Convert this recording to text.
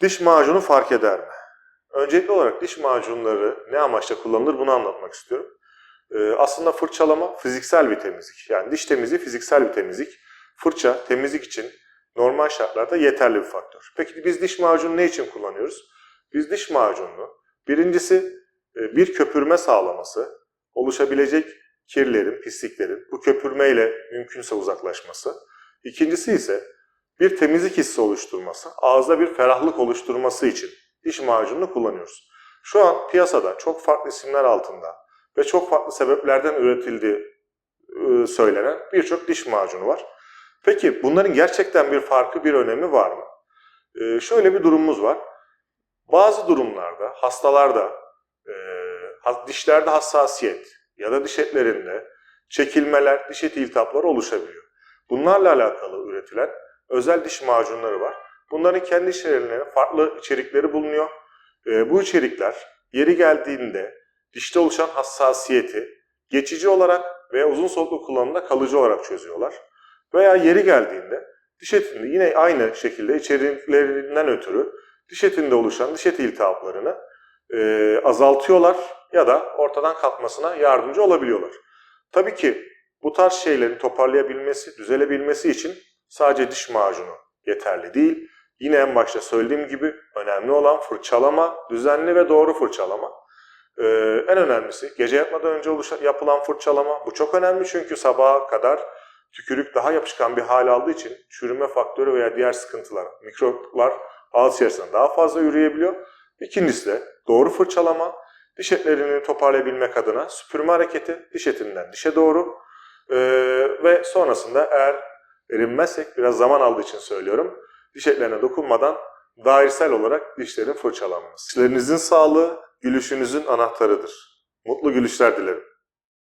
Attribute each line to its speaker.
Speaker 1: Diş macunu fark eder mi? Öncelikli olarak diş macunları ne amaçla kullanılır bunu anlatmak istiyorum. Ee, aslında fırçalama fiziksel bir temizlik. Yani diş temizliği fiziksel bir temizlik. Fırça temizlik için normal şartlarda yeterli bir faktör. Peki biz diş macunu ne için kullanıyoruz? Biz diş macununu birincisi e, bir köpürme sağlaması, oluşabilecek kirlerin, pisliklerin bu köpürmeyle mümkünse uzaklaşması. İkincisi ise bir temizlik hissi oluşturması, ağızda bir ferahlık oluşturması için diş macununu kullanıyoruz. Şu an piyasada çok farklı isimler altında ve çok farklı sebeplerden üretildiği e, söylenen birçok diş macunu var. Peki bunların gerçekten bir farkı, bir önemi var mı? Şöyle bir durumumuz var. Bazı durumlarda, hastalarda, ha- dişlerde hassasiyet ya da diş etlerinde çekilmeler, diş eti iltihapları oluşabiliyor. Bunlarla alakalı üretilen özel diş macunları var. Bunların kendi içerilerinde farklı içerikleri bulunuyor. Ee, bu içerikler yeri geldiğinde dişte oluşan hassasiyeti geçici olarak veya uzun soluklu kullanımda kalıcı olarak çözüyorlar. Veya yeri geldiğinde diş etinde yine aynı şekilde içeriklerinden ötürü diş etinde oluşan diş eti iltihaplarını e, azaltıyorlar ya da ortadan kalkmasına yardımcı olabiliyorlar. Tabii ki bu tarz şeylerin toparlayabilmesi, düzelebilmesi için sadece diş macunu yeterli değil. Yine en başta söylediğim gibi önemli olan fırçalama, düzenli ve doğru fırçalama. Ee, en önemlisi gece yatmadan önce oluşan, yapılan fırçalama. Bu çok önemli çünkü sabaha kadar tükürük daha yapışkan bir hal aldığı için çürüme faktörü veya diğer sıkıntılar, mikroplar ağız içerisinde daha fazla yürüyebiliyor. İkincisi de doğru fırçalama, diş etlerini toparlayabilmek adına süpürme hareketi diş etinden dişe doğru Ee, ve sonrasında eğer erinmezsek biraz zaman aldığı için söylüyorum diş etlerine dokunmadan dairesel olarak dişlerin fırçalanması. Dişlerinizin sağlığı gülüşünüzün anahtarıdır. Mutlu gülüşler dilerim.